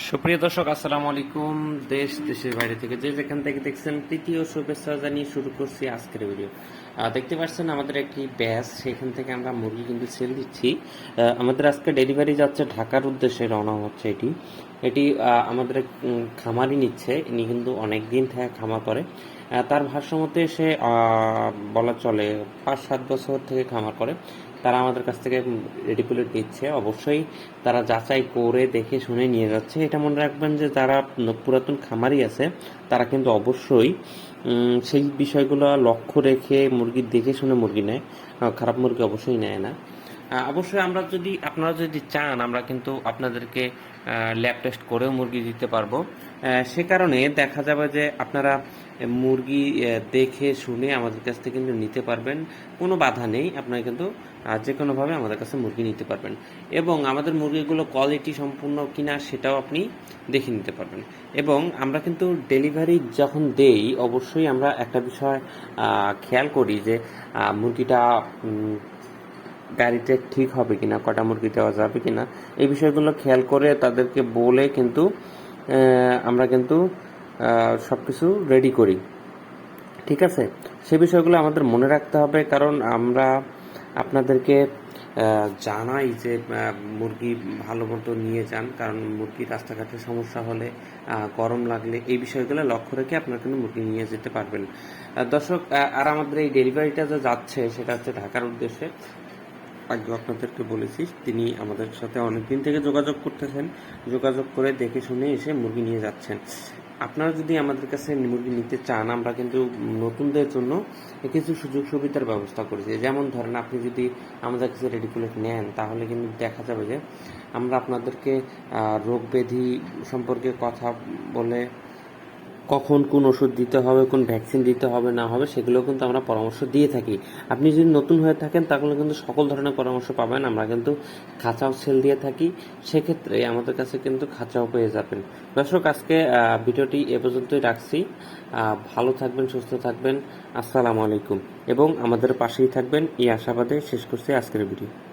সুপ্রিয় দর্শক, আসসালামু আলাইকুম। দেশ, দেশের বাইরে থেকে যে যেখান থেকে দেখছেন, তৃতীয় শুভেচ্ছা জানিয়ে শুরু করছি আজকের ভিডিও দেখতে পাচ্ছেন আমাদের একটি ব্যাস সেখান থেকে আমরা মুরগি কিন্তু সেল দিচ্ছি। আমাদের আজকে ডেলিভারি যাচ্ছে ঢাকার উদ্দেশ্যে, রওনা হচ্ছে এটি। এটি আমাদের খামারই নিচ্ছে। ইনি কিন্তু অনেক দিন থেকে খামার করে। তার ভাষ্য মতে সে বলা চলে পাঁচ সাত বছর থেকে খামার করে। তারা আমাদের কাছ থেকে রেডি রেডিকুলেট নিচ্ছে। অবশ্যই তারা যাচাই করে দেখে শুনে নিয়ে যাচ্ছে। এটা মনে রাখবেন যে যারা পুরাতন খামারি আছে, তারা কিন্তু অবশ্যই সেই বিষয়গুলো লক্ষ্য রেখে মুরগি দেখে শুনে মুরগি নেয়। খারাপ মুরগি অবশ্যই নেয় না। অবশ্যই আমরা যদি, আপনারা যদি চান, আমরা কিন্তু আপনাদেরকে ল্যাব টেস্ট করেও মুরগি দিতে পারব। সে কারণে দেখা যাবে যে আপনারা মুরগি দেখে, শুনে আমাদের কাছ থেকে কিন্তু নিতে পারবেন। কোনো বাধা নেই, আপনারা কিন্তু যে কোনোভাবে আমাদের কাছে মুরগি নিতে পারবেন। এবং আমাদের মুরগিগুলো কোয়ালিটি সম্পূর্ণ কিনা সেটাও আপনি দেখে নিতে পারবেন। এবং আমরা কিন্তু ডেলিভারি যখন দেই, অবশ্যই আমরা একটা বিষয় খেয়াল করি যে মুরগিটা গাড়িতে ঠিক হবে কিনা, কটা মুরগি দেওয়া যাবে কিনা, এই বিষয়গুলো খেয়াল করে তাদেরকে বলে কিন্তু আমরা কিন্তু সব কিছু রেডি করি। ঠিক আছে? সে বিষয়গুলো আমাদের মনে রাখতে হবে, কারণ আমরা আপনাদেরকে জানাই যে মুরগি ভালো মতো নিয়ে যান, কারণ মুরগি রাস্তাঘাটে সমস্যা হলে গরম লাগলে এই বিষয়গুলো লক্ষ্য রেখে আপনারা কিন্তু মুরগি নিয়ে যেতে পারবেন। দর্শক আর আমাদের এই ডেলিভারিটা যে যাচ্ছে, সেটা হচ্ছে ঢাকার উদ্দেশ্যে। আগে আপনাদেরকে বলেছি, তিনি আমাদের সাথে অনেক দিন থেকে যোগাযোগ করতেছেন। যোগাযোগ করে দেখে শুনে এসে মুরগি নিয়ে যাচ্ছেন। আপনারা যদি আমাদের কাছে মুরগি নিতে চান, আমরা কিন্তু নতুনদের জন্য কিছু সুযোগ সুবিধার ব্যবস্থা করেছি। যেমন ধরেন, আপনি যদি আমাদের কাছে রেডি রেডিকুলেট নেন, তাহলে কিন্তু দেখা যাবে যে আমরা আপনাদেরকে রোগ ব্যাধি সম্পর্কে কথা বলে কখন কোন ওষুধ দিতে হবে, কোন ভ্যাকসিন দিতে হবে, না হবে সেগুলো কিন্তু আমরা পরামর্শ দিয়ে থাকি। আপনি যদি নতুন হয়ে থাকেন, তাহলে কিন্তু সকল ধরনের পরামর্শ পাবেন। আমরা কিন্তু খাঁচাও সেল দিয়ে থাকি। সেক্ষেত্রে আমাদের কাছে কিন্তু খাঁচাও পেয়ে যাবেন। দর্শক, আজকে ভিডিওটি এ পর্যন্তই রাখছি। ভালো থাকবেন, সুস্থ থাকবেন। আসসালামু আলাইকুম। এবং আমাদের পাশেই থাকবেন। এই আশাবাদে শেষ করছি আজকের ভিডিও।